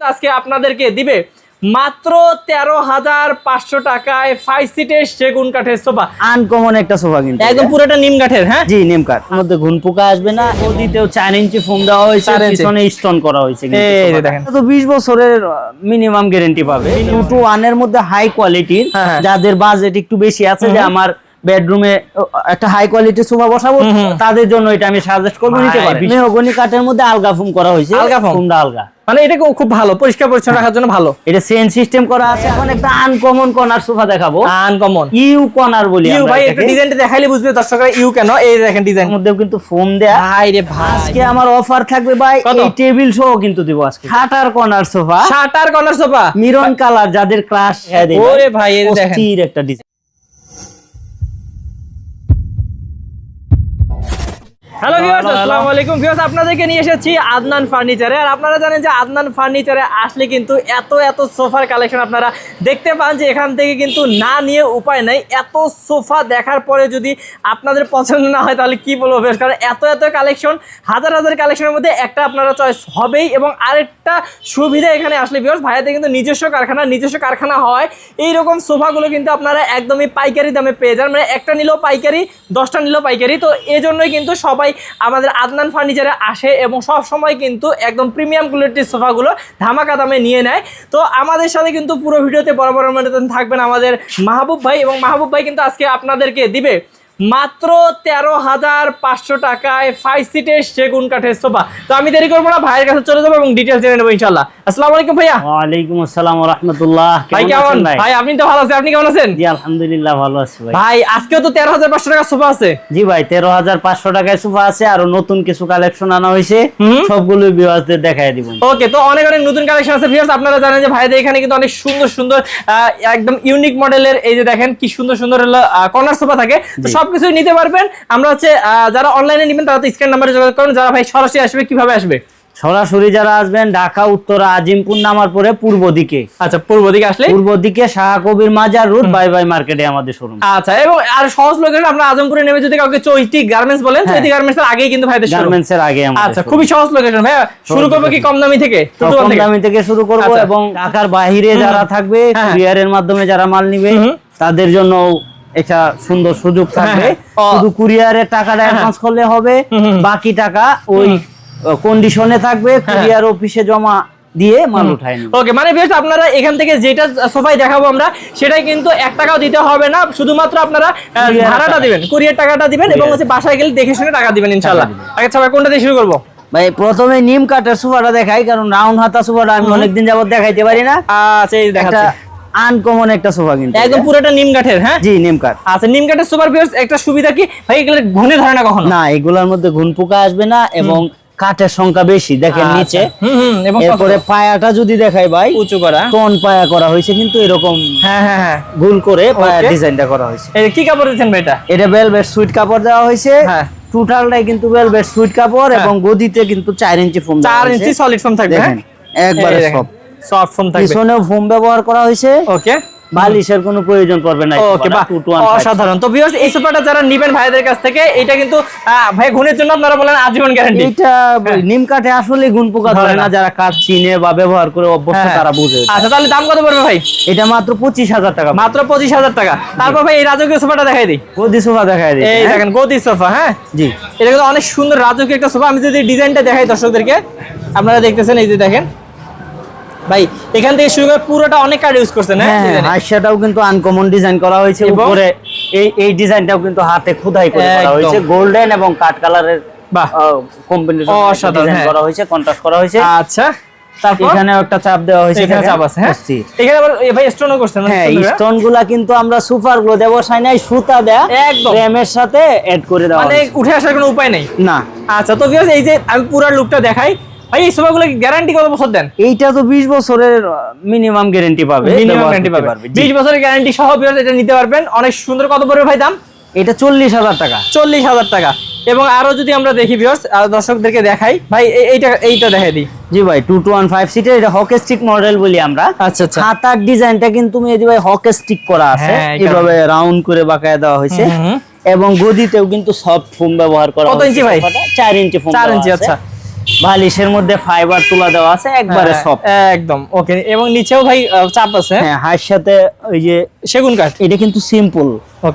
আজকে আপনাদেরকে দিবে মাত্র তেরো হাজার পাঁচশো টাকায় ফাইভ সিটের সেগুন কাঠের সোফা। আনকমন একটা সোফা কিন্তু একদম পুরোটা নিম কাঠের হ্যাঁ? জি নেম কার্ড মধ্যে ঘুন পোকা আসবে না নদীতেও চার ইঞ্চি ফোম দেওয়া হয়েছে পিছনে স্টোন করা হয়েছে কিন্তু। তো বিশ বছরের মিনিমাম গ্যারেন্টি পাবে। টু টু ওয়ানের মধ্যে হাই কোয়ালিটির হ্যাঁ, হ্যাঁ। যাদের বাজেট একটু বেশি আছে যে আমার বেডরুমে একটা হাই কোয়ালিটির সোফা বসাবো তাদের জন্য এটা আমি সাজেস্ট করব নিতে পারি মেহগনি কাঠের মধ্যে আলগা ফোম করা হয়েছে। আলগা? ফোমটা আলগা। মানে এটা খুব- ভালো পরিষ্কার পরিচ্ছন্ন রাখার জন্য ভালো। এটা সেন সিস্টেম করা আছে এখন একটা আনকমন কর্নার সোফা দেখাবো। আনকমন ইউ কর্নার বলি ইউ ভাই। একটু ডিজাইনটা দেখাইলে বুঝবে দর্শকরা ইউ কেন? এই দেখেন ডিজাইন মধ্যেও কিন্তু ফোম দেয়া। ভাই রে ভাই। আজকে আমার অফার থাকবে ভাই? এই টেবিল সহ কিন্তু দিব আজকে। খাটার corner sofa shutter corner sofa Miran colour যাদের ক্লাস ওরে ভাই, এই দেখেন। একটা ডিজাইন হ্যালো ভিউয়ার্স আসসালামু আলাইকুম ভিউয়ার্স আপনাদেরকে নিয়ে এসেছি আদনান ফার্নিচারে। আর আপনারা জানেন যে আদনান ফার্নিচারে আসলে কিন্তু এত এত সোফার কালেকশন আপনারা দেখতে পান যে এখান থেকে কিন্তু না নিয়ে উপায় নাই। এত সোফা দেখার পরে যদি আপনাদের পছন্দ না হয় তাহলে কি বলব বেশ কারণ এত এত কালেকশন হাজার হাজার কালেকশনের মধ্যে একটা আপনারা চয়েস হবেই। এবং আরেকটা সুবিধা এখানে আসলে ভিউয়ার্স ভাইয়াদের কিন্তু নিজস্ব কারখানা নিজস্ব কারখানা হয়। এইরকম সোফাগুলো কিন্তু আপনারা একদমই পাইকারি দামে পেয়ে যান। মানে একটা নিলেও পাইকারি দশটা নিলেও পাইকারি। তো এই জন্যই কিন্তু সবাই আমাদের আদনান ফার্নিচারে আসে এবং সব সময় কিন্তু একদম প্রিমিয়াম কোয়ালিটির সোফাগুলো ধামাকা দামে নিয়ে নেয়। তো আমাদের সাথে কিন্তু পুরো ভিডিওতে বরাবর থাকবেন আমাদের মাহবুব ভাই এবং মাহবুব ভাই কিন্তু আজকে আপনাদেরকে দিবে। মাত্র তেরো হাজার পাঁচশো টাকায় ফাইভ সিটের সেগুন কাঠের সোফা। তো আমি দেরি করব না ভাইয়ের কাছে চলে যাব এবং ডিটেলস জেনে নেব ইনশাল্লাহ আসসালামু আলাইকুম ভাইয়া। ওয়ালাইকুম আসসালাম রাহমাতুল্লাহ ভাই কেমন? ভাই? ভাই আপনি তো ভালো আছেন আপনি কেমন আছেন? জি আলহামদুলিল্লাহ ভালো আছি ভাই। ভাই আজকেও তো তেরো হাজার পাঁচশো টাকার সোফা আছে। জি ভাই তেরো হাজার পাঁচশো টাকায় সোফা আছে আর নতুন কিছু কালেকশন আনা হয়েছে। সবগুলো বিবাহদের দেখাই দিব। ওকে তো অনেক অনেক নতুন কালেকশন আছে ভিউয়ার্স আপনারা জানেন যে ভাইদের এখানে কিন্তু অনেক সুন্দর সুন্দর একদম ইউনিক মডেলের এই যে দেখেন কি সুন্দর সুন্দর কর্নার সোফা থাকে। তো সবকিছুই নিতে পারবেন। আমরা হচ্ছে যারা অনলাইনে নেবেন তারা তো স্ক্রিন নাম্বারে যোগাযোগ করুন। যারা ভাই সরাসরি আসবে কীভাবে আসবে? সরাসরি যারা আসবেন ঢাকা উত্তরা আজিমপুর নামার পরে পূর্ব দিকে। আচ্ছা পূর্ব দিকে আসলে? পূর্ব দিকে শাহ কবির মাজার রোড বাই বাই মার্কেটে আমাদের শোরুম আচ্ছা এবং আর সহজ লোকের আমরা আজমপুরে নেমে যদি কাউকে চৈতি গার্মেন্টস বলেন হ্যাঁ। চৈতি গার্মেন্টস এর আগেই কিন্তু ভাইদের showroom। গার্মেন্টস এর আগে আচ্ছা খুবই সহজ লোকেশন ভাই শুরু করব কি কম দামি থেকে? কম দামি থেকে? শুরু করব আচ্ছা। এবং ঢাকার বাইরে যারা থাকবে হ্যাঁ। কুরিয়ারের মাধ্যমে যারা মাল নিবে তাদের জন্য একটা সুন্দর সুযোগ থাকবে। হ্যাঁ, হ্যাঁ। ও। শুধু কুরিয়ারের টাকাটা অ্যাডভান্স করলে হবে। বাকি টাকা ওই কন্ডিশনে থাকবে হ্যাঁ। কুরিয়ার অফিসে জমা দিয়ে মাল উঠায় ওকে মানে আপনারা এখান থেকে যেটা সোফাই দেখাবো আমরা সেটাই কিন্তু এক টাকাও দিতে হবে না শুধুমাত্র আপনারা ভাড়াটা দিবেন কুরিয়ার টাকাটা দিবেন এবং হচ্ছে বাসায় গেলে দেখে শুনে টাকা দিবেন ইনশাল্লাহ আগে সবাই কোনটা দিয়ে শুরু করব? ভাই প্রথমে নিম কাঠের সোফাটা দেখাই কারণ রাউন্ড হাতা সোফাটা আমি অনেকদিন যাবত দেখাইতে পারি না। আচ্ছা দেখাচ্ছি। আনকমন একটা সোফা কিন্তু একদম পুরোটা নিম কাঠের হ্যাঁ? জি নিম কাঠ। আচ্ছা নিম কাঠের সুপার পিওর একটা সুবিধা কি? ভাই এগুলো ঘুনে ধরে না কখনো? না এগুলোর মধ্যে ঘুন পোকা আসবে না এবং কাঠের সংখ্যা বেশি দেখেন আচ্ছা। নিচে। হুম হুম এবং এরপরে পায়াটা যদি দেখাই ভাই উঁচু করা। কোন পায়া করা হয়েছে কিন্তু এরকম হ্যাঁ হ্যাঁ হ্যাঁ। গুল করে পায়া. ডিজাইনটা করা হয়েছে। এই কি কাপড় দিচ্ছেন ভাই এটা? এটা ভেলভেট সুইট কাপড় দেওয়া হয়েছে। হ্যাঁ। টোটালটাই কিন্তু ভেলভেট সুইট কাপড় এবং গদিতে কিন্তু চার inch foam inch solid foam থাকবে হ্যাঁ? একবারে সব সফট ফোম থাকবে। পিছনেও ফোম ব্যবহার করা হয়েছে। ওকে বালিশের কোনো প্রয়োজন পড়বে না ওকে বাহ অসাধারণ। তো ভিউয়ার্স এই সোফাটা যারা নেবেন ভাইদের কাছ থেকে এটা কিন্তু ভাই ঘুণের জন্য আপনারা বলেন আজীবন গ্যারান্টি এটা নিম কাঠে আসলে গুণ পোকা ধরে না। যারা কাঠ চিনে বা ব্যবহার করে অভ্যস্ত তারা বুঝে। আচ্ছা তাহলে দাম কত পড়বে ভাই? এটা মাত্র পঁচিশ হাজার টাকা। মাত্র পঁচিশ হাজার টাকা। তারপর ভাই এই রাজকীয় সোফাটা দেখাই দিই। গদি সোফা দেখায় দিই। এই দেখেন গদি সোফা হ্যাঁ? জি। এটা কিন্তু অনেক সুন্দর রাজকীয় একটা সোফা আমি যদি ডিজাইনটা দেখাই দর্শকদেরকে আপনারা দেখতেছেন এই যে দেখেন। ভাই এখান থেকে শুরু করে পুরোটা অনেক কার্ড ইউজ করছেন হ্যাঁ? হ্যাঁ design-এ? কিন্তু আনকমন ডিজাইন করা হয়েছে। উপরে এই এই ডিজাইনটাও কিন্তু হাতে খোদাই করে করা হয়েছে। গোল্ডেন এবং কাট কালারের কম্বিনেশন অসাধারণ, হ্যাঁ। করা হয়েছে কন্ট্রাস্ট করা হয়েছে। আচ্ছা তারপর? একটা চাপ দেওয়া হয়েছে এখানে চাপ আছে হ্যাঁ? এখানে আবার ভাই স্টোনও করছেন সুন্দর? স্টোনগুলা কিন্তু আমরা সুপার গ্লো দেবো নাই সুতা দেয়া একদম। ফ্রেমের সাথে এড করে দেওয়া মানে উঠে আসার কোনো উপায় নেই? না। আচ্ছা তো ভিউয়ার্স এই যে আমি পুরো লুকটা দেখাই ভাই এই সোফাগুলো গ্যারান্টি কত বছর দেন? এইটা তো বিশ বছরের মিনিমাম গ্যারেন্টি পাবে। মিনিমাম গ্যারান্টি পাবে। 20 বছরের গ্যারান্টি সহ ভিউয়ার্স এটা নিতে পারবেন। অনেক সুন্দর কত পড়বে ভাই দাম? এটা টাকা। টাকা। এবং আরও যদি আমরা দেখি ভিউয়ার্স দর্শকদেরকে দেখাই ভাই এইটা এইটা দেখাই দিই। জি ভাই টু টু ওয়ান ফাইভ সিটের এটা হকে স্টিক মডেল বলি আমরা। আচ্ছা আচ্ছা। ডিজাইনটা কিন্তু মেহেদি ভাই হকে স্টিক করা আছে। হ্যাঁ, রাউন্ড করে বাঁকায় দেওয়া হয়েছে। এবং গদিতেও কিন্তু সফট ফোম ব্যবহার করা কত ইঞ্চি ভাই? সোফাটা। চার ইঞ্চি ফোম চার দেওয়া ইঞ্চি আচ্ছা। বালিশের মধ্যে ফাইবার তুলা দেওয়া আছে একবারে হ্যাঁ, সফট একদম ওকে এবং নিচেও ভাই চাপ আছে। হ্যাঁ হার সাথে ওই যে সেগুন কাঠ। এটা কিন্তু সিম্পল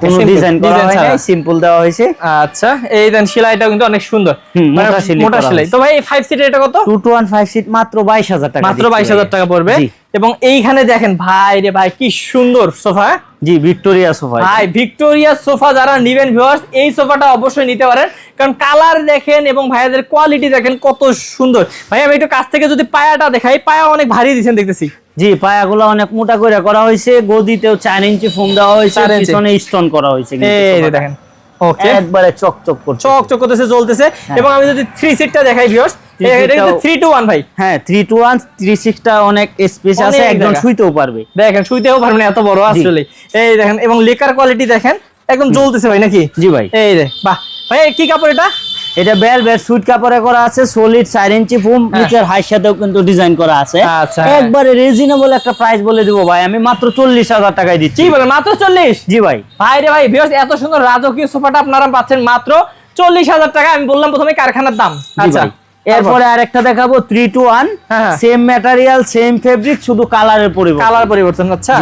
কোনো ডিজাইন করা হয় নাই সিম্পল দেওয়া হয়েছে। আচ্ছা এই দেন সেলাইটাও কিন্তু অনেক সুন্দর। মানে মোটা সেলাই। তো ভাই ফাইভ সিটের এটা কত? Two two one five seat মাত্র বাইশ হাজার টাকা মাত্র দিচ্ছি। বাইশ ভাই। হাজার টাকা পড়বে। এবং এইখানে দেখেন ভাই রে ভাই কি সুন্দর সোফা। জি ভিক্টোরিয়া সোফা। ভাই ভিক্টোরিয়া সোফা যারা নিবেন ভিউয়ার্স এই সোফাটা অবশ্যই নিতে পারেন। কারণ কালার দেখেন এবং ভাইয়াদের কোয়ালিটি দেখেন কত সুন্দর। ভাই আমি একটু কাছ থেকে যদি পায়াটা দেখাই পায়া অনেক ভারী দিচ্ছেন দেখতেছি। জি পায়াগুলো অনেক মোটা করে করা হয়েছে। গদিতেও চার ইঞ্চি ফোম দেওয়া হয়েছে পিছনে স্টোন করা হয়েছে দেখেন। একবারে চকচক করছে চক চক করতেছে জ্বলতেছে। এবং আমি যদি থ্রি সিটটা দেখাই ভিউয়ার্স এটা কিন্তু seat-টাও- টু ওয়ান ভাই। হ্যাঁ থ্রি টু ওয়ান থ্রি টা অনেক স্পেস আছে জায়গা। শুইতেও পারবে। দেখেন শুইতেও পারবে না, এত বড় আসলে। এই দেখেন এবং লেকার কোয়ালিটি দেখেন একদম জ্বলতেছে ভাই নাকি? জি ভাই। এই রে বাহ। ভাই কি কাপড় এটা? এটা বেল বেল সুইট কাপড়ে করা আছে সলিড চার ইঞ্চি ফুম নিচের হাইর সাথেও কিন্তু ডিজাইন করা আছে। আচ্ছা, হ্যাঁ। একবারে রিজনেবল একটা প্রাইস বলে দিব ভাই আমি মাত্র চল্লিশ হাজার টাকায় দিচ্ছি। কি বলেন মাত্র চল্লিশ? জি ভাই। ভাই রে ভাই ভিউয়ার্স এত সুন্দর রাজকীয় সোফাটা আপনারা পাচ্ছেন মাত্র চল্লিশ হাজার টাকা। আমি বললাম প্রথমে কারখানার দাম। আচ্ছা। এরপরে আরেকটা দেখাবো থ্রি টু ওয়ান হ্যাঁ, হ্যাঁ। সেম ম্যাটেরিয়াল সেম ফেব্রিক শুধু কালারের পরিবর্তন। কালার পরিবর্তন আচ্ছা।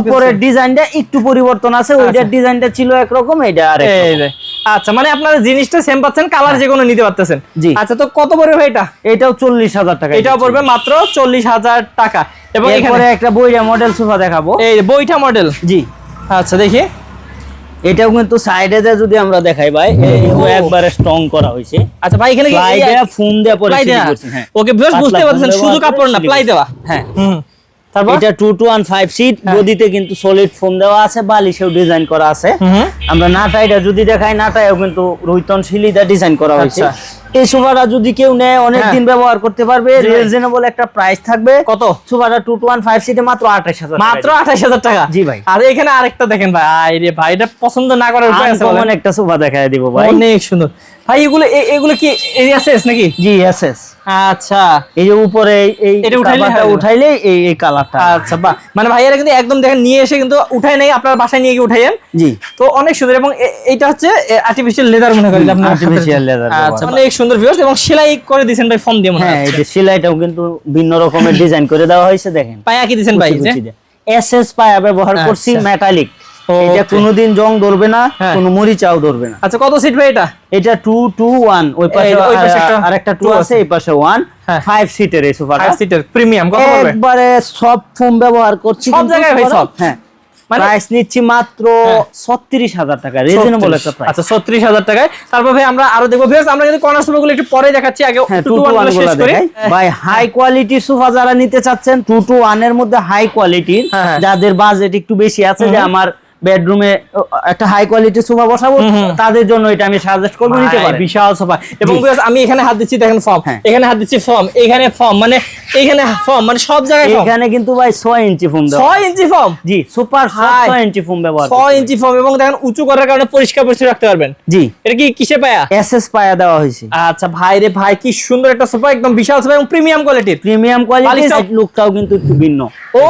উপরের ডিজাইনটা একটু পরিবর্তন আছে ওইটার ডিজাইনটা ছিল একরকম এটা আরেক এই রে। আচ্ছা মানে আপনারা জিনিসটা সেম পাচ্ছেন কালার যে কোনো নিতে পারতেছেন। জি। আচ্ছা তো কত পড়বে ভাই এটা? এটাও চল্লিশ হাজার টাকা এটাও পড়বে মাত্র চল্লিশ হাজার টাকা। এবং এখানে একটা বইরা মডেল সোফা দেখাবো। এই বইটা মডেল জি। আচ্ছা দেখি। এটাও কিন্তু সাইডে যদি আমরা দেখাই ভাই একবারে স্ট্রং করা হয়েছে। আচ্ছা ভাই এখানে কি প্লাই দেয়া ফুম দেয়া পরে হ্যাঁ। ওকে বেশ বুঝতে পারছেন শুধু কাপড় না প্লাই। দেওয়া। হ্যাঁ। এটা two two one five seat গদিতে কিন্তু সলিড ফোম দেওয়া আছে বালিশেও ডিজাইন করা আছে। আমরা নাটাইটা যদি দেখাই কিন্তু শিলিদা ডিজাইন করা হয়েছে। আচ্ছা। এই সোফাটা যদি কেউ নেয় অনেক হ্যাঁ। দিন ব্যবহার করতে পারবে। রিজনেবল একটা প্রাইস থাকবে। কত? সোফাটা টু টু ওয়ান ফাইভ সিটে মাত্র আঠাশ হাজার মাত্র আঠাশ হাজার টাকা? জি ভাই। আর এখানে আরেকটা দেখেন ভাই। আই রে ভাই এটা পছন্দ না করার উপায় আছে একটা সোফা দেখায় দিব ভাই। অনেক সুন্দর। ভাই এগুলো এগুলো কি এরিয়া নাকি? জি এস আচ্ছা। এই যে উপরে এই- এটা উঠাইলে এই এই কালারটা। আচ্ছা বাহ। মানে ভাইয়ারা কিন্তু একদম দেখেন নিয়ে এসে কিন্তু উঠায় নাই আপনার বাসায় নিয়ে গিয়ে উঠাইয়েন। জি। তো অনেক সুন্দর এবং এ- এইটা হচ্ছে আর্টিফিশিয়াল লেদার মনে করি আপনার Artificial leather আচ্ছা। অনেক সুন্দর ভিউয়ার্স এবং সেলাই করে দিয়েছেন ভাই ফর্ম দিয়ে মনে হ্যাঁ এই যে সেলাইটাও কিন্তু ভিন্ন রকমের ডিজাইন করে দেওয়া হয়েছে দেখেন। পায়া কি দিয়েছেন ভাই যে? এস এস পায়া ব্যবহার করছি আচ্ছা। Metallic Okay. এটা কোনোদিন জং ধরবে না হ্যাঁ। কোনো মরিচাও ধরবে না। আচ্ছা কত সিট ভাই এটা? এটা টু টু ওয়ান ওই পাশে ওই পাশে একটা আরেকটা টু আছে এই পাশে ওয়ান। ফাইভ সিটের এই সোফাটা ফাইভ সিটের প্রিমিয়াম কত পড়বে? একবারে সব ফোম ব্যবহার করছি সব জায়গায় ভাই সব? হ্যাঁ। মানে- প্রাইস নিচ্ছি মাত্র হ্যাঁ। ছত্রিশ হাজার টাকা রিজনেবল একটা প্রাইস আচ্ছা ছত্রিশ হাজার টাকায়। তারপর ভাই আমরা আরও দেখব। ভিউয়ার্স আমরা কিন্তু কর্নার সোফাগুলো একটু পরে দেখাচ্ছি আগে টু টু ওয়ান শেষ করি। ভাই হাই কোয়ালিটির সোফা যারা নিতে চাচ্ছেন টু টু ওয়ানের মধ্যে হাই কোয়ালিটির হ্যাঁ, হ্যাঁ। যাদের বাজেট একটু বেশি আছে যে আমার বেডরুমে একটা হাই কোয়ালিটির সোফা বসাবো তাদের জন্য এটা আমি সাজেস্ট করব নিতে পারেন। বিশাল সোফা এবং। আমি এখানে হাত দিচ্ছি দেখেন ফর্ম হ্যাঁ। এখানে হাত দিচ্ছি ফর্ম এখানে ফর্ম মানে এখানে ফর্ম মানে সব জায়গায় ফর্ম এখানে কিন্তু ভাই ছয় ইঞ্চি ফোম দেওয়া। ছয় ইঞ্চি ফর্ম জি সুপার হাই। ছয় ইঞ্চি ফোম ব্যবহার ছয় করতে ইঞ্চি ফর্ম এবং দেখেন উঁচু করার কারণে পরিষ্কার পরিষ্কার রাখতে পারবেন। জি। এটা কি কিসে পায়া? এস এস পায়া দেওয়া হয়েছে। আচ্ছা ভাই রে ভাই কি সুন্দর একটা সোফা একদম বিশাল সোফা এবং প্রিমিয়াম কোয়ালিটি প্রিমিয়াম কোয়ালিটি লুকটাও কিন্তু একটু ভিন্ন। ও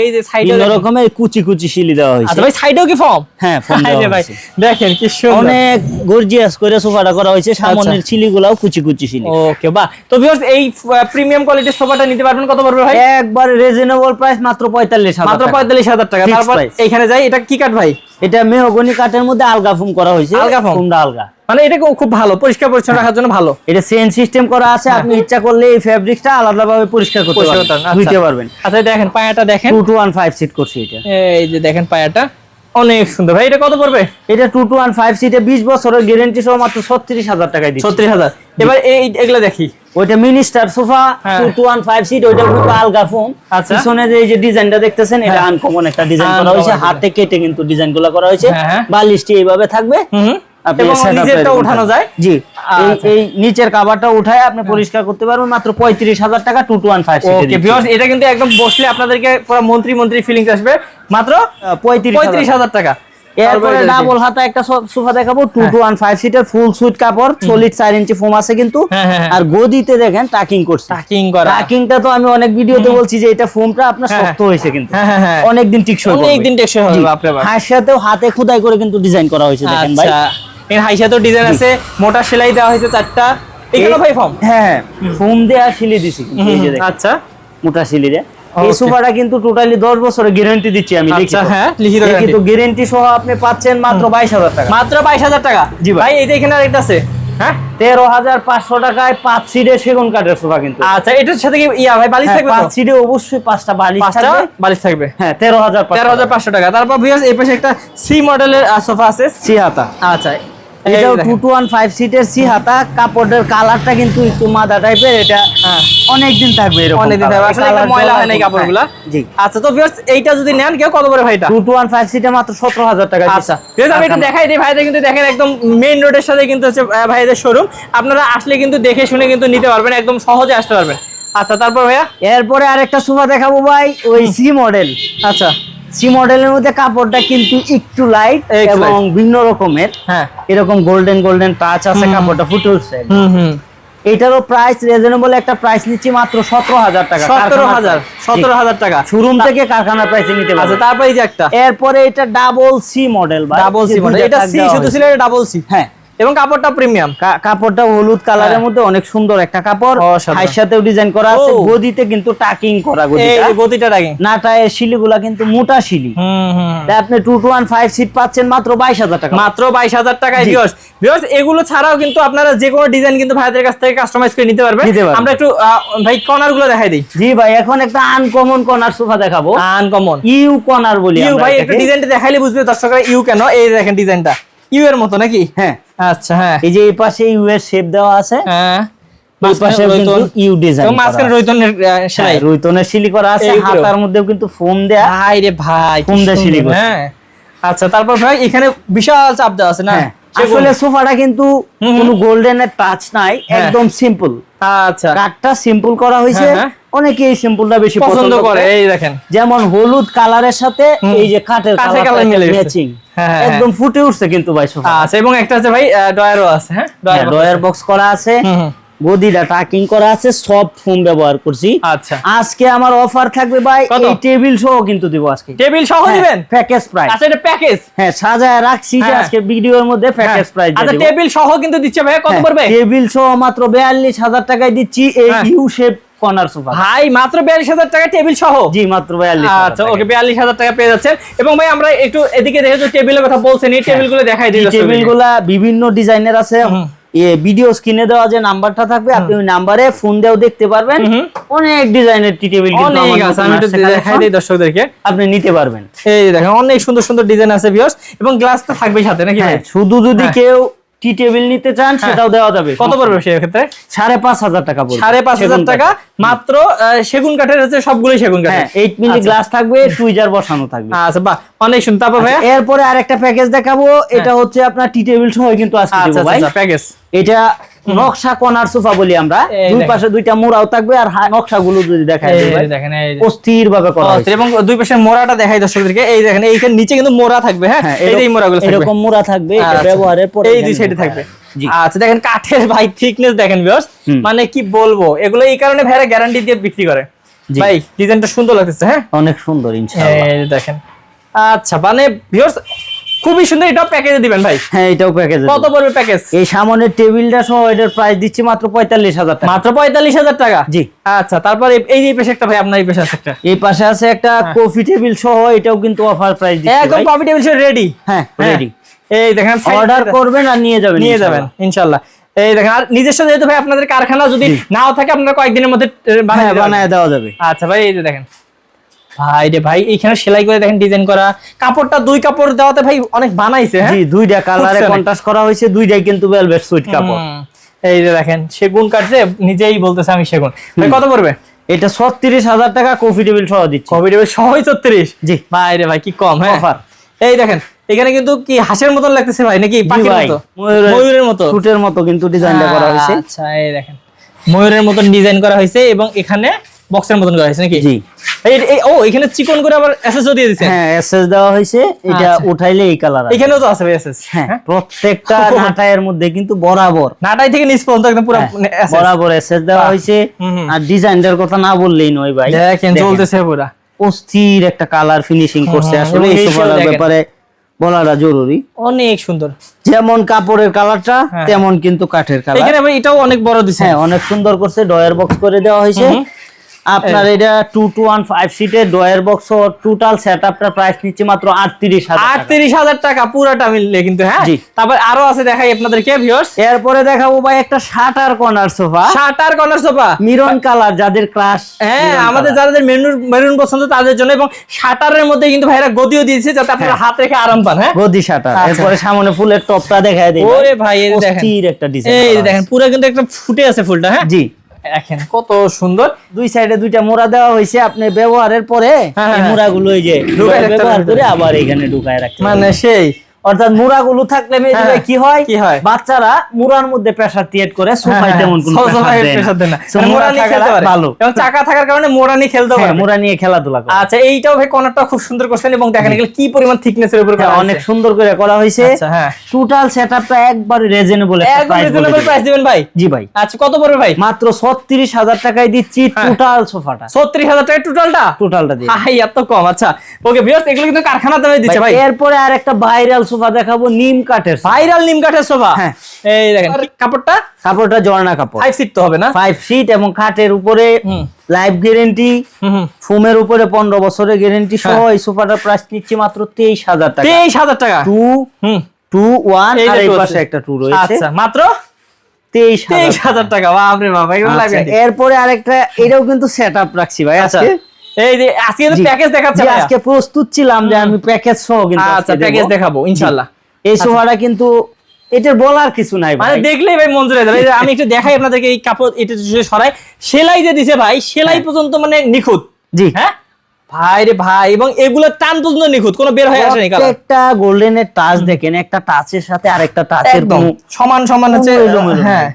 এই যে সাইডে রকমের কুচি কুচি শিলি দেওয়া হয়েছে। আচ্ছা ভাই সাইডেও কি ফর্ম হ্যাঁ ফোম দেওয়া ভাই দেখেন কি সুন্দর। অনেক গর্জিয়াস করে সোফাটা করা হয়েছে সামনের ছিলিগুলাও কুচি কুচি ওকে বাহ। তো ভিউয়ার্স এই প্রিমিয়াম কোয়ালিটির সোফাটা নিতে পারবেন কত পড়বে ভাই? একবার রিজনেবল প্রাইস মাত্র পঁয়তাল্লিশ মাত্র পঁয়তাল্লিশ হাজার টাকা। তারপর এখানে যাই এটা কি কাঠ ভাই? এটা মেহগনি কাঠের মধ্যে আলগা ফোম করা হয়েছে। আলগা ফোম আলগা। মানে এটা খুব ভালো পরিষ্কার পরিচ্ছন্ন রাখার জন্য ভালো। এটা সেন সিস্টেম করা আছে হ্যাঁ। আপনি ইচ্ছা করলে এই ফেব্রিকটা আলাদাভাবে পরিষ্কার করতে পরিষ্কার পারবেন করতে পারবেন, ধুইতে আচ্ছা। পারবেন। আচ্ছা দেখেন পায়াটা দেখেন। Two two one five seat করছি এটা। এই যে দেখেন পায়াটা অনেক সুন্দর। ভাই এটা কত পড়বে? এটা টু টু ওয়ান ফাইভ সিটে বিশ বছরের গ্যারেন্টি সহ মাত্র ছত্রিশ হাজার টাকায় দিচ্ছি। ছত্রিশ হাজার। এবার এই এগুলা দেখি। ওইটা মিনিস্টার সোফা হ্যাঁ। Two two one five seat ওইটা কিন্তু আলগা ফোম আচ্ছা। পিছনে যে এই যে ডিজাইনটা দেখতেছেন এটা হ্যাঁ। আনকমন একটা ডিজাইন করা হয়েছে। হাতে কেটে কিন্তু ডিজাইনগুলা করা হয়েছে। হ্যাঁ, হ্যাঁ। বালিশটি এইভাবে থাকবে। উঠানো যায়। জি। এই আচ্ছা। নিচের কাভারটা উঠায় আপনি পরিষ্কার করতে পারবেন মাত্র পঁয়ত্রিশ হাজার টাকা টু টু ওয়ান ফাইভ এটা কিন্তু একদম বসলে আপনাদেরকে পুরো মন্ত্রী মন্ত্রী ফিলিংস আসবে। মাত্র পঁয়ত্রিশ পঁয়ত্রিশ হাজার টাকা। এরপরে ডাবল হাতা একটা সোফা দেখাবো টু টু ওয়ান ফাইভ সিটের ফুল সুইট কাপড় সলিড চার ইঞ্চি ফোম আছে কিন্তু। হ্যাঁ, হ্যাঁ, হ্যাঁ। আর গদিতে দেখেন টাকিং করছে। টাকিং করা। টাকিংটা তো আমি অনেক ভিডিওতে বলছি যে এটা ফোমটা আপনার শক্ত হয়েছে কিন্তু। অনেকদিন টিকসই। অনেকদিন টেকসই হবে সাথেও হাতে খোদাই করে কিন্তু ডিজাইন করা হয়েছে দেখেন ভাই। আচ্ছা। এর হাইসা তো ডিজাইন আছে মোটা সেলাই দেওয়া হয়েছে চারটা। এখানে ভাই ফর্ম হ্যাঁ। ফোম দেয়া শিলি দিছি। আচ্ছা। মোটা শিলি রে এই সোফাটা কিন্তু টোটালি দশ বছরের গ্যারান্টি দিচ্ছি আমি আচ্ছা, হ্যাঁ, লিখিত। গ্যারান্টি সহ আপনি পাচ্ছেন মাত্র বাইশ হাজার টাকা। মাত্র বাইশ হাজার টাকা? জি ভাই। এই যে এখানে আরেকটা আছে। হ্যাঁ? তেরো হাজার পাঁচশো টাকায় পাঁচ সিটের সেগুন কাঠের সোফা কিন্তু। আচ্ছা এটার সাথে কি ইয়া ভাই বালিশ হ্যাঁ, থাকবে সিটে অবশ্যই পাঁচটা বালিশ থাকবে। বালিশ থাকবে। হ্যাঁ টাকা। তারপর ভিউয়ার্স এই পাশে একটা সি মডেলের সোফা আছে। সি হাতা। আচ্ছা এটাও টু টু ওয়ান ফাইভ সিটের সি হাতা কাপড়ের কালারটা কিন্তু একটু মাদা টাইপের এটা হ্যাঁ। অনেকদিন থাকবে এরকম অনেকদিন থাকবে। আসলে একটা ময়লা হয় না এই একদম- কাপড়গুলা জি। আচ্ছা তো ভিউয়ার্স এইটা যদি নেন কেউ কত করে সিটে মাত্র সতেরো হাজার টাকা আচ্ছা। ভিউয়ার্স আমি দেখাই দিই ভাইদের কিন্তু দেখেন একদম মেইন রোডের সাথে কিন্তু হচ্ছে ভাইদের শোরুম আপনারা আসলে কিন্তু দেখে শুনে কিন্তু নিতে পারবেন একদম সহজে আসতে পারবেন। আচ্ছা তারপর ভাইয়া? এরপরে আরেকটা সোফা দেখাবো ভাই ওই সি মডেল আচ্ছা। সি মডেলের মধ্যে কাপড়টা কিন্তু একটু লাইট এবং ভিন্ন রকমের। হ্যাঁ। এরকম গোল্ডেন গোল্ডেন টাচ আছে কাপড়টা ফুটে উঠছে। হুম হুম। এটারও প্রাইস রিজনেবল একটা প্রাইস নিচ্ছি মাত্র সতেরো হাজার টাকা। সতেরো হাজার সতেরো হাজার টাকা। শোরুম থেকে কারখানার প্রাইসে নিতে পারবে তারপর এই যে একটা। এরপরে এটা double C model double C model এটা সি শুধু ছিল ডাবল সি হ্যাঁ। এবং কাপড়টা প্রিমিয়াম কাপড়টা হলুদ কালারের হ্যাঁ। মধ্যে অনেক সুন্দর একটা কাপড়। হাইর সাথেও ডিজাইন করা আছে। গদিতে কিন্তু টাকিং করা এই গদিটা। যে গতিটা রাখি নাটায়ের শিলিগুলা কিন্তু মোটা শিলি। তাই আপনি two two one five seat পাচ্ছেন মাত্র বাইশ হাজার টাকা। মাত্র বাইশ হাজার টাকায় জি। ভিউয়ার্স ভিউয়ার্স এগুলো ছাড়াও কিন্তু আপনারা যে কোনো ডিজাইন কিন্তু ভাইদের কাছ থেকে কাস্টমাইজ করে নিতে পারবেন। আমরা একটু ভাই কর্নারগুলো দেখাই দিই। জি ভাই এখন একটা আনকমন কর্নার সোফা দেখাবো। আনকমন ইউ কর্নার বলি ইউ ভাই। একটু ডিজাইনটা দেখাইলে বুঝবে দর্শকরা। ইউ কেন? এই দেখেন ডিজাইনটা ইউ এর মতো নাকি? হ্যাঁ। আচ্ছা হ্যাঁ। এই যে এই পাশে ইউ এর শেপ দেওয়া আছে হ্যাঁ? হ্যাঁ আচ্ছা তারপর ভাই এখানে বিশাল চাপ দেওয়া আছে না? হ্যাঁ আসলে সোফাটা কিন্তু। কোনো গোল্ডেনের টাচ নাই হ্যাঁ। একদম সিম্পল আচ্ছা। কাঠটা সিম্পল করা হয়েছে। হ্যাঁ, হ্যাঁ। অনেকেই সিম্পলটা বেশি পছন্দ করে এই দেখেন। যেমন হলুদ কালারের সাথে এই যে কাঠের মিলে ম্যাচিং হ্যাঁ, হ্যাঁ, একদম ফুটে উঠছে কিন্তু ভাই সোফা। আচ্ছা এবং একটা আছে ভাই ডয়ারও আছে হ্যাঁ? ডয়ার বক্স করা আছে। গদিটা টাকিং করা আছে সফট ফোম ব্যবহার করছি। আচ্ছা। আজকে আমার অফার থাকবে ভাই? এই টেবিল সহ কিন্তু দিব আজকে। টেবিল সহ দিবেন? প্যাকেজ প্রাইস আচ্ছা এটা প্যাকেজ হ্যাঁ সাজায় রাখছি যে হ্যাঁ। আজকে ভিডিওর মধ্যে প্যাকেজ প্রাইস আচ্ছা টেবিল সহ কিন্তু দিচ্ছে ভাই কত পড়বে? টেবিল সহ মাত্র বিয়াল্লিশ হাজার টাকায় দিচ্ছি এই হ্যাঁ। ইউ শেপ কর্নার সোফা ভাই মাত্র বিয়াল্লিশ হাজার টাকা টেবিল সহ। জি মাত্র বিয়াল্লিশ আচ্ছা ওকে বিয়াল্লিশ হাজার টাকা পেয়ে যাচ্ছেন। এবং ভাই আমরা একটু এদিকে দেখে তো টেবিলের কথা বলছেন এই টেবিলগুলো দেখাই দিই। বিভিন্ন ডিজাইনের আছে। ভিডিও স্ক্রিনে দেওয়া যে নাম্বারটা থাকবে আপনি ওই নাম্বারে ফোন দিয়েও দেখতে পারবেন। অনেক ডিজাইনের টি টেবিল অনেক আছে আমি দেখাই। দিই দর্শকদেরকে। আপনি নিতে পারবেন। এই দেখেন অনেক সুন্দর সুন্দর ডিজাইন আছে ভিউয়ার্স এবং গ্লাস তো থাকবে সাথে নাকি হ্যাঁ শুধু যদি হ্যাঁ। কেউ টি টেবিল নিতে চান সেটাও দেওয়া যাবে। কত পড়বে সেই ক্ষেত্রে? সাড়ে পাঁচ হাজার টাকা পড়বে সাড়ে পাঁচ হাজার টাকা। মাত্র সেগুন কাঠের হচ্ছে সবগুলোই সেগুন কাঠ কাঠের এইট মিলি আচ্ছা। গ্লাস থাকবে টুইজার বসানো থাকবে। আচ্ছা বাহ অনেক শুনতে পাবো ভাই এরপরে আরেকটা প্যাকেজ দেখাবো এটা হচ্ছে আপনার টি টেবিল সহ কিন্তু আজকে আচ্ছা ভাই। আচ্ছা প্যাকেজ এটা নকশা কর্নার সোফা বলি আমরা। দুই পাশে দুইটা মোড়াও থাকবে আর নকশা গুলো যদি দেখায় দেখেন অস্থির ভাবে করা হয়েছে। এবং দুই পাশে মোড়াটা দেখাই দর্শকদেরকে। এই দেখেন এইখানে নিচে কিন্তু মোড়া থাকবে হ্যাঁ? হ্যাঁ, এই মোড়াগুলো এরকম মোড়া থাকবে এটা আচ্ছা। ব্যবহারের পরে এই দুই সাইডে থাকবে। আচ্ছা দেখেন কাঠের ভাই থিকনেস দেখেন ভিউয়ার্স মানে কি বলব এগুলো এই কারণে ভাইরা গ্যারান্টি দিয়ে বিক্রি করে। ভাই ডিজাইনটা সুন্দর লাগতেছে হ্যাঁ? অনেক সুন্দর ইনশাআল্লাহ। এই দেখেন। আচ্ছা মানে ভিউয়ার্স খুবই সুন্দর এটা প্যাকেজে দিবেন ভাই। হ্যাঁ এটাও প্যাকেজ কত পড়বে প্যাকেজ এই সামনের টেবিলটা সহ এটার প্রাইস দিচ্ছি মাত্র পঁয়তাল্লিশ হাজার টাকা। মাত্র পঁয়তাল্লিশ হাজার টাকা? জি। আচ্ছা তারপর এই- এই পেশে একটা ভাই আপনার এই পেশে আছে একটা। এই পাশে আছে একটা কফি টেবিল সহ এটাও কিন্তু অফার প্রাইস দিচ্ছি হ্যাঁ। একদম কফি টেবিল সহ রেডি হ্যাঁ রেডি এই দেখেন অর্ডার করবেন আর নিয়ে যাবেন নিয়ে যাবেন ইনশাআল্লাহ। এই দেখেন আর নিজস্ব যেহেতু ভাই আপনাদের কারখানা যদি নাও থাকে আপনারা কয়েকদিনের মধ্যে হ্যাঁ। বানায় দেওয়া যাবে। আচ্ছা ভাই এই যে দেখেন। ভাই রে ভাই এইখানে সেলাই করে দেখেন ডিজাইন করা। কাপড়টা দুই কাপড় দেওয়াতে ভাই অনেক বানাইছে হ্যাঁ? জি দুইটা কালারে কন্ট্রাস্ট করা হয়েছে দুইটাই কিন্তু ভেলভেট সুইট কাপড়। এই যে দেখেন সেগুন কাটছে নিজেই বলতেছে আমি সেগুন। ভাই কত পড়বে? এটা ছত্রিশ হাজার টাকা কফি টেবিল সহ দিচ্ছি। কবি টেবিল সহই ছত্রিশ? জি। ভাই রে ভাই কি কম হ্যাঁ? Offer। এই দেখেন এখানে কিন্তু কি হাঁসের মতন লাগতেছে ভাই নাকি পাখির মতো? ময়ূরের- মতো? শুটের মতো কিন্তু ডিজাইনটা করা হয়েছে। আচ্ছা এই দেখেন ময়ূরের মতন ডিজাইন করা হয়েছে এবং এখানে বক্সের মতন করা হয়েছে নাকি? জি। ও এখানে চিকন করে আবার এসএসও দিয়ে দিয়েছেন? হ্যাঁ এসএস দেওয়া হয়েছে। এটা আচ্ছা। উঠাইলে এই কালার এখানেও তো আছে এসএস হ্যাঁ প্রত্যেকটা নাটায়ের মধ্যে কিন্তু বরাবর। নাটাই থেকে নিচ পর্যন্ত একদম পুরো হ্যাঁ, বরাবর এসএস দেওয়া হয়েছে। আর ডিজাইনটার কথা না বললেই নয় ভাই। দেখেন চলতেছে পুরা। অস্থির একটা কালার ফিনিশিং করছে। আসলে এই ব্যাপারে বলাটা জরুরি। অনেক সুন্দর। যেমন কাপড়ের কালারটা হ্যাঁ। তেমন কিন্তু কাঠের কালার এখানে এটাও অনেক বড় দিছে হ্যাঁ অনেক সুন্দর করছে। ডয়ার বক্স করে দেওয়া হয়েছে। আপনার এটা টু টু ওয়ান ফাইভ সিটের ডয়ের বক্স টোটাল সেট আপটার প্রাইস নিচ্ছে মাত্র আটত্রিশ হাজার আটত্রিশ হাজার টাকা পুরাটা মিললে কিন্তু হ্যাঁ? তারপর আরও আছে দেখাই আপনাদেরকে ভিউয়ার্স এরপরে দেখাবো ভাই একটা shutter corner sofa. Shutter corner sofa. Miran colour যাদের ক্লাস হ্যাঁ আমাদের যাদের মেরুন মেরুন পছন্দ তাদের জন্য এবং শাটারের মধ্যে কিন্তু ভাইরা গদিও দিয়েছে যাতে আপনারা হাত রেখে আরাম পান হ্যাঁ? গদি শাটার। আচ্ছা। এরপরে সামনে ফুলের টপটা দেখায় দিই ওরে ভাই এই দেখেন। একটা ডিজাইন এই দেখেন পুরো কিন্তু একটা ফুটে আছে ফুলটা হ্যাঁ? জি। দেখেন। কত সুন্দর। দুই সাইডে দুইটা মোড়া দেওয়া হয়েছে আপনি ব্যবহারের পরে। মোড়া এই হ্যাঁ। মোড়াগুলো এই যে ব্যবহার করে আবার এখানে ঢুকায় রাখতে মানে সেই অর্থাৎ মুড়াগুলো থাকলে হ্যাঁ, কি হয়? কি হয়? বাচ্চারা মুড়ার মধ্যে প্রেসার ক্রিয়েট করে সোফায় তেমন কোনো দেয় না। মানে মুড়া নিয়ে খেলতে পারে। ভালো। এবং চাকা থাকার কারণে মোড়া নিয়ে খেলতে হ্যাঁ, পারে। মুড়া নিয়ে খেলাধুলা করে। আচ্ছা এইটাও ভাই কর্নারটা খুব সুন্দর করছেন এবং দেখেন এগুলো কি পরিমাণ থিকনেস এর উপর হ্যাঁ, করা অনেক সুন্দর করে করা হয়েছে। হ্যাঁ। টোটাল সেটআপটা একবারে রিজনেবল রিজনেবল প্রাইস দিবেন ভাই? জি ভাই। আচ্ছা কত পড়বে ভাই? মাত্র ছত্রিশ হাজার টাকায় দিচ্ছি হ্যাঁ। টোটাল সোফাটা ছত্রিশ হাজার টাকা টোটালটা টোটালটা দিয়ে। হাই এত কম। আচ্ছা ওকে ভিউয়ার্স এগুলো কিন্তু কারখানা দামে দিচ্ছে ভাই এরপরে আর একটা ভাইরাল সোফা দেখাবো নিম কাঠের। ভাইরাল নিম কাঠের সোফা? হ্যাঁ। এই দেখেন কাপড়টা? কাপড়টা জর্না কাপড়। ফাইভ সিট তো হবে না? ফাইভ সিট এবং খাটের উপরে লাইফ গ্যারেন্টি ফোমের উপরে পনেরো বছরের গ্যারেন্টি সহ হ্যাঁ। এই সোফাটার প্রাইস নিচ্ছে মাত্র তেইশ হাজার টাকা। তেইশ হাজার টাকা? টু হুম। টু ওয়ান আর এই পাশে একটা টু রয়েছে। আচ্ছা মাত্র? তেইশ হাজার টাকা। বাপরে বাবা আচ্ছা, এরপরে আরেকটা এটাও কিন্তু সেট আপ রাখছি ভাই আচ্ছা। আজকে। এই যে আজকে তো প্যাকেজ দেখাচ্ছি আজকে প্রস্তুত ছিলাম যে আমি প্যাকেজ সহ কিন্তু আচ্ছা প্যাকেজ দেখাবো ইনশাআল্লাহ। এই সোফাটা কিন্তু এটার বলার কিছু নাই মানে দেখলেই ভাই মন হয়ে যাবে। আমি একটু দেখাই আপনাদেরকে এই কাপড় এটা সরাই। সেলাই যে দিছে ভাই সেলাই হ্যাঁ। পর্যন্ত মানে নিখুঁত। জি। হ্যাঁ? ভাই রে ভাই এবং এগুলো টান পর্যন্ত নিখুঁত কোনো বের হয়ে আসেনি কালার প্রত্যেকটা গোল্ডেনের টাচ দেখেন একটা টাচের সাথে আরেকটা টাচের কোনো সমান সমান হচ্ছে হ্যাঁ।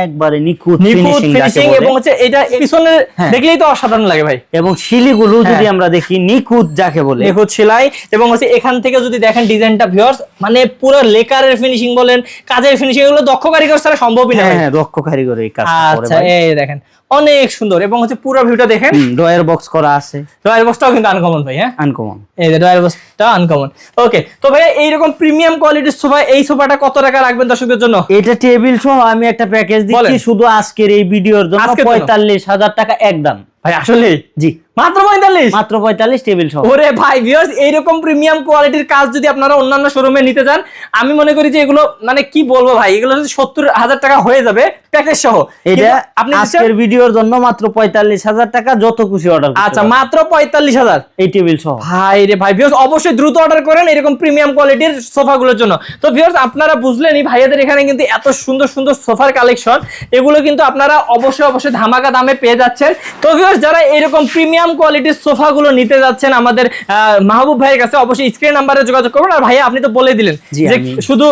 একবারে নিখুঁত ফিনিশিং এবং হচ্ছে এটা পিছনে হ্যাঁ। দেখলেই তো অসাধারণ লাগে ভাই। এবং শিলিগুলো যদি হ্যাঁ। আমরা দেখি নিখুঁত যাকে বলে। নিখুঁত সেলাই এবং হচ্ছে এখান থেকে যদি দেখেন ডিজাইনটা ভিউয়ার্স মানে পুরো লেকারের ফিনিশিং বলেন কাজের ফিনিশিং এগুলো দক্ষ কারিগর ছাড়া সম্ভবই না হ্যাঁ হ্যাঁ দক্ষ কারিগর এই কাজ করে আচ্ছা এই দেখেন অনেক সুন্দর এবং হচ্ছে পুরো ভিউটা দেখেন। ডয়ার বক্স করা আছে। রয়্যাল বক্সটাও কিন্তু আনকমন ভাই হ্যাঁ? আনকমন এই যে রয়্যাল বক্সটা আনকমন ওকে তো ভাই এইরকম প্রিমিয়াম কোয়ালিটির সোফা এই সোফাটা কত টাকা রাখবেন দর্শকদের জন্য? এটা টেবিল সহ আমি একটা প্যাকেজ দিচ্ছি শুধু আজকের এই ভিডিওর জন্য? পঁয়তাল্লিশ হাজার টাকা একদম। ভাই আসলে জি। মাত্র পঁয়তাল্লিশ? মাত্র পঁয়তাল্লিশ টেবিল সহ। ওরে ভাই ভিউয়ার্স এইরকম প্রিমিয়াম কোয়ালিটির কাজ যদি আপনারা অন্যান্য শোরুমে নিতে চান আমি মনে করি যে এগুলো মানে কি বলব ভাই এগুলো যদি সত্তর হাজার টাকা হয়ে যাবে প্যাকেজ সহ। এটা আপনি আজকের ভিডিওর জন্য মাত্র পঁয়তাল্লিশ হাজার টাকা যত খুশি অর্ডার আচ্ছা মাত্র পঁয়তাল্লিশ হাজার? এই টেবিল সহ। ভাই রে ভাই ভিউয়ার্স অবশ্যই দ্রুত অর্ডার করেন এরকম প্রিমিয়াম কোয়ালিটির সোফাগুলোর জন্য। তো ভিউয়ার্স আপনারা বুঝলেনই ভাইয়াদের এখানে কিন্তু এত সুন্দর সুন্দর সোফার কালেকশন এগুলো কিন্তু আপনারা অবশ্যই অবশ্যই ধামাকা দামে পেয়ে যাচ্ছেন। তো ভিউয়ার্স যারা এরকম প্রিমিয়াম কোয়ালিটির সোফাগুলো নিতে যাচ্ছেন আমাদের মাহবুব ভাইয়ের কাছে। অবশ্যই স্ক্রিন নাম্বারে যোগাযোগ করবেন। আর ভাইয়া আপনি তো বলে দিলেন যে শুধু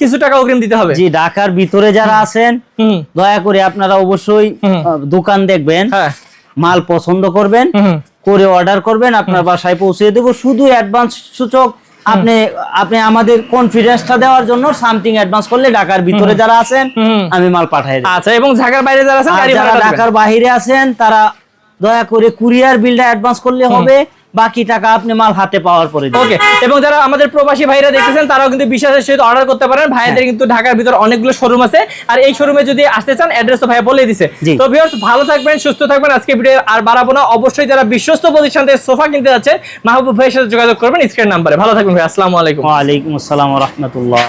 কিছু টাকা অগ্রিম দিতে হবে। জি ঢাকার ভিতরে যারা আছেন দয়া করে আপনারা অবশ্যই দোকান দেখবেন হ্যাঁ। মাল পছন্দ করবেন করে অর্ডার করবেন আপনার বাসায় পৌঁছে দেবো। শুধু অ্যাডভান্স সূচক আপনি আপনি আমাদের কনফিডেন্সটা দেওয়ার জন্য সামথিং অ্যাডভান্স করলে ঢাকার ভিতরে যারা আছেন আমি মাল পাঠাই দেবো। আচ্ছা এবং ঢাকার বাইরে যারা আছেন যারা ঢাকার বাইরে আছেন তারা দয়া করে কুরিয়ার বিলটা অ্যাডভান্স করলে হবে বাকি টাকা আপনি মাল হাতে পাওয়ার পরে ওকে এবং যারা আমাদের প্রবাসী ভাইরা দেখতেছেন তারাও কিন্তু বিশ্বাসের সহিত অর্ডার করতে পারেন। ভাইদের কিন্তু ঢাকার ভিতর অনেকগুলো শোরুম আছে। আর এই শোরুমে যদি আসতে চান অ্যাড্রেস তো ভাই বলে দিছে। তো ভিউয়ার্স ভালো থাকবেন সুস্থ থাকবেন। আজকে ভিডিও আর বাড়াবো না। অবশ্যই যারা বিশ্বস্ত প্রতিষ্ঠান থেকে সোফা কিনতে যাচ্ছেন মাহবুব ভাইয়ের সাথে যোগাযোগ করবেন স্ক্রিন নাম্বারে। ভালো থাকবেন ভাই আসসালামু আলাইকুম। ওয়ালাইকুম আসসালাম রহমতুল্লাহ।